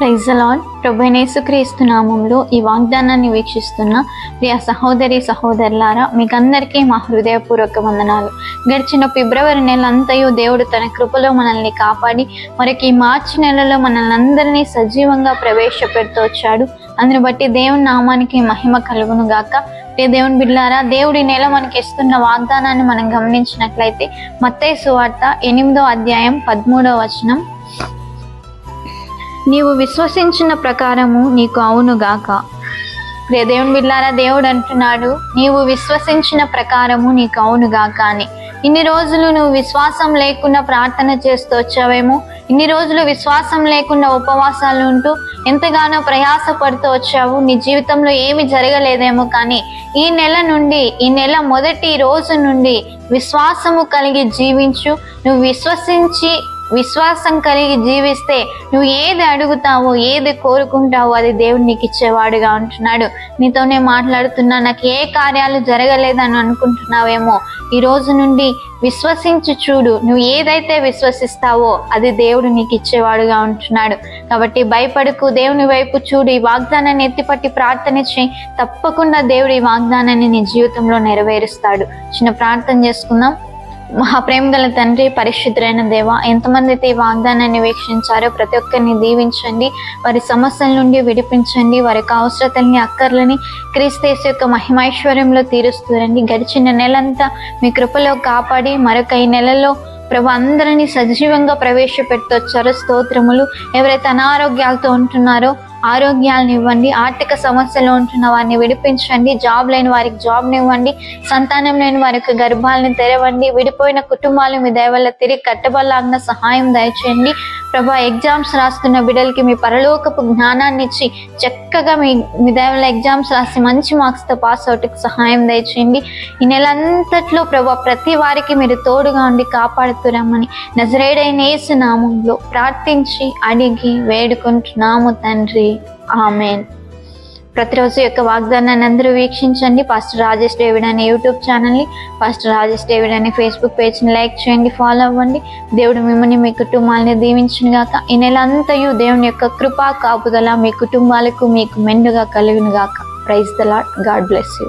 Praise lord ప్రభు నామంలో ఈ వాగ్దానాన్ని వీక్షిస్తున్న ప్రియ సహోదరి సహోదరులారా మీకందరికీ మా హృదయపూర్వక వందనాలు. గడిచిన ఫిబ్రవరి నెల అంతయో దేవుడు తన కృపలో మనల్ని కాపాడి మరొక ఈ మార్చి నెలలో మనల్ని అందరినీ సజీవంగా ప్రవేశపెడుతూ వచ్చాడు. అందుని బట్టి దేవుని నామానికి మహిమ కలుగును గాక. ప్రియ దేవుని బిడ్లారా దేవుడి నెల మనకి ఇస్తున్న వాగ్దానాన్ని మనం గమనించినట్లయితే మత్తయ్య సువార్త ఎనిమిదో అధ్యాయం పదమూడవ వచనం. నీవు విశ్వసించిన ప్రకారము నీకు అవునుగాక దేవుని బిడ్లారా దేవుడు అంటున్నాడు నీవు విశ్వసించిన ప్రకారము నీకు అవునుగాక అని. ఇన్ని రోజులు నువ్వు విశ్వాసం లేకుండా ప్రార్థన చేస్తూ వచ్చావేమో ఇన్ని రోజులు విశ్వాసం లేకుండా ఉపవాసాలు ఉంటూ ఎంతగానో ప్రయాసపడుతూ వచ్చావు నీ జీవితంలో ఏమి జరగలేదేమో కానీ ఈ నెల నుండి ఈ నెల మొదటి రోజు నుండి విశ్వాసము కలిగి జీవించు నువ్వు విశ్వసించి విశ్వాసం కలిగి జీవిస్తే నువ్వు ఏది అడుగుతావో ఏది కోరుకుంటావో అది దేవుడు నీకు ఇచ్చేవాడుగా ఉంటున్నాడు. నీతోనే మాట్లాడుతున్నా నాకు ఏ కార్యాలు జరగలేదని అనుకుంటున్నావేమో. ఈ రోజు నుండి విశ్వసించి చూడు నువ్వు ఏదైతే విశ్వసిస్తావో అది దేవుడు నీకు ఇచ్చేవాడుగా ఉంటున్నాడు. కాబట్టి భయపడుకు దేవుని వైపు చూడు ఈ వాగ్దానాన్ని ఎత్తిపట్టి ప్రార్థన చేయి. తప్పకుండా దేవుడు ఈ వాగ్దానాన్ని నీ జీవితంలో నెరవేరుస్తాడు. చిన్న ప్రార్థన చేసుకుందాం. మహాప్రేమ గల తండ్రి పరిశుద్ధులైన దేవ ఎంతమంది అయితే ఈ వాగ్దానాన్ని వీక్షించారో ప్రతి ఒక్కరిని దీవించండి వారి సమస్యల నుండి విడిపించండి వారి యొక్క అవసరతల్ని అక్కర్లని క్రీస్తేశ యొక్క మహిమైశ్వర్యంలో తీరుస్తురండి. గడిచిన నెలంతా మీ కృపలో కాపాడి మరొక ఈ నెలలో ప్రభు అందరినీ సజీవంగా ప్రవేశపెట్టొచ్చారో స్తోత్రములు. ఎవరైతే అనారోగ్యాలతో ఉంటున్నారో ఆరోగ్యాలను ఇవ్వండి ఆర్థిక సమస్యలు ఉంటున్న వారిని విడిపించండి జాబ్ లేని వారికి జాబ్ని ఇవ్వండి సంతానం లేని వారికి గర్భాలను తెరవండి విడిపోయిన కుటుంబాలు మీ దయవల్ల తిరిగి కట్టబల్లాగిన సహాయం దయచేయండి. ప్రభా ఎగ్జామ్స్ రాస్తున్న బిడ్డలకి మీ పరలోకపు జ్ఞానాన్ని ఇచ్చి చక్కగా మీ మీ దయవల్ల ఎగ్జామ్స్ రాసి మంచి మార్క్స్తో పాస్ అవుట్కి సహాయం దయచేయండి. ఈ నెల అంతట్లో ప్రభా ప్రతి వారికి మీరు తోడుగా ఉండి కాపాడుతురమ్మని నజరేడైన ఏసునామంలో ప్రార్థించి అడిగి వేడుకుంటున్నాము తండ్రి. ఆమెన్. ప్రతిరోజు యొక్క వాగ్దానాన్ని అందరూ వీక్షించండి. పాస్టర్ రాజేష్ డేవిడ్ అనే యూట్యూబ్ ఛానల్ని పాస్టర్ రాజేష్ డేవిడ్ అనే ఫేస్బుక్ పేజ్ని లైక్ చేయండి ఫాలో అవ్వండి. దేవుడు మిమ్మల్ని మీ కుటుంబాలని దీవించిన గాక. ఈ నెల అంతయు దేవుని యొక్క కృపా కాపుదల మీ కుటుంబాలకు మీకు మెండుగా కలుగును గాక. Praise the Lord God bless you